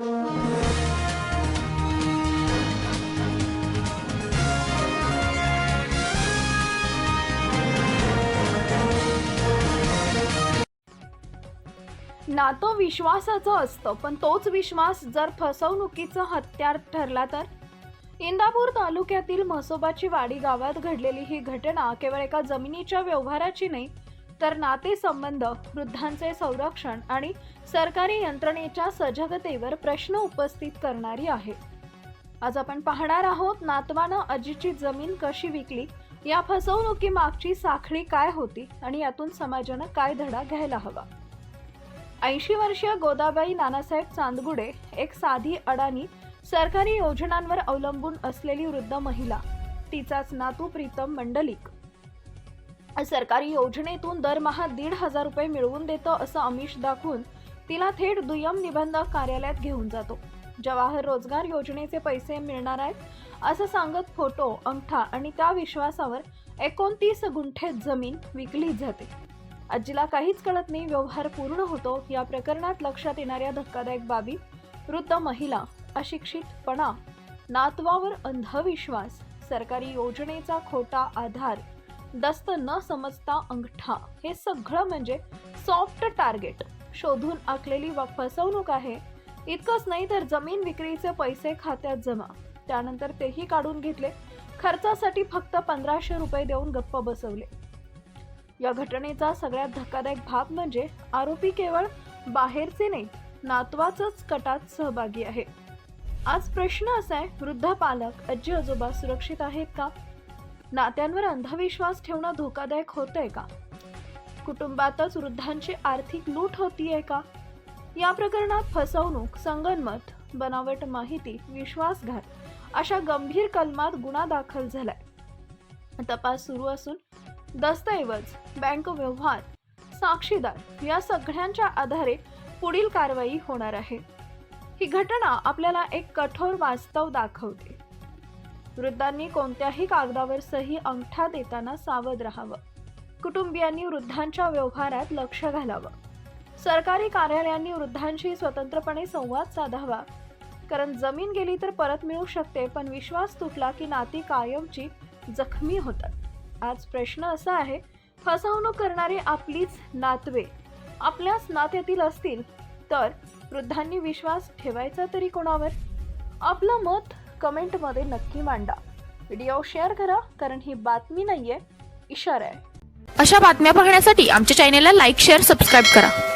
नातं विश्वासाचं असतं पण तोच विश्वास जर फसवणुकीचं हत्यार ठरला तर? इंदापूर तालुक्यातील म्हसोबाची वाडी गावात घडलेली ही घटना केवळ एका जमिनीच्या व्यवहाराची नाही तर नातेसंबंध वृद्धांचे संरक्षण आणि सरकारी यंत्रणेच्या सजगतेवर प्रश्न उपस्थित करणारी आहे. आज आपण पाहणार आहोत नातवानं अजीची जमीन कशी विकली या फसवणुकीमागची साखळी काय होती आणि यातून समाजानं काय धडा घ्यायला हवा? ऐंशी वर्षीय गोदाबाई नानासाहेब चांदगुडे एक साधी अडाणी सरकारी योजनांवर अवलंबून असलेली वृद्ध महिला तिचाच नातू प्रीतम मंडलिक. सरकारी योजनेतून दरमहा दीड हजार रुपये मिळवून देतं असं अमिष दाखवून तिला थेट दुय्यम निबंधक कार्यालयात घेऊन जातो. जवाहर रोजगार योजनेचे पैसे मिळणार आहेत असं सांगत फोटो अंगठा आणि त्या विश्वासावर एकोणतीस गुंठे जमीन विकली जाते. आजीला काहीच कळत नाही व्यवहार पूर्ण होतो. या प्रकरणात लक्षात येणाऱ्या धक्कादायक बाबी वृद्ध महिला अशिक्षितपणा नातवावर अंधविश्वास सरकारी योजनेचा खोटा आधार दस्त न समजता अंगठा हे सगळं म्हणजे सॉफ्ट टार्गेट शोधून आखलेली व फसवणूक आहे. इतकंच नाही तर जमीन विक्रीचे पैसे खात्यात जमा. त्यानंतर तेही काढून घेतले. खर्चासाठी फक्त पंधराशे रुपये देऊन गप्प बसवले. या घटनेचा सगळ्यात धक्कादायक भाग म्हणजे आरोपी केवळ बाहेरचे नाही नातवाचंच कटात सहभागी आहे. आज प्रश्न असा आहे वृद्ध पालक आजी आजोबा सुरक्षित आहेत का? नात्यांवर अंधविश्वास ठेवणं धोकादायक होतंय का? कुटुंबातच वृद्धांची आर्थिक लूट होतीये का? या प्रकरणात फसवणूक संगनमत बनावट माहिती विश्वासघात अशा गंभीर कलमात गुन्हा दाखल झालाय. तपास सुरू असून दस्तऐवज बँक व्यवहार साक्षीदार या सगळ्यांच्या आधारे पुढील कारवाई होणार आहे. ही घटना आपल्याला एक कठोर वास्तव दाखवते. वृद्धांनी कोणत्याही कागदावर सही अंगठा देताना सावध राहावं. कुटुंबियांनी वृद्धांच्या व्यवहारात लक्ष घालावं. सरकारी कार्यालयांनी वृद्धांशी स्वतंत्रपणे संवाद साधावा. कारण जमीन गेली तर परत मिळू शकते पण विश्वास तुटला की नाती कायमची जखमी होतात. आज प्रश्न असा आहे फसवणूक करणारे आपलीच नातवे आपल्याच नात्यातील असतील तर वृद्धांनी विश्वास ठेवायचा तरी कोणावर? आपलं मत कमेंटमध्ये नक्की मांडा. व्हिडिओ शेअर करा कारण ही बातमी नाहीये इशारा आहे. अशा बातम्या पाहण्यासाठी आमच्या चॅनेलला लाईक शेअर सबस्क्राईब करा.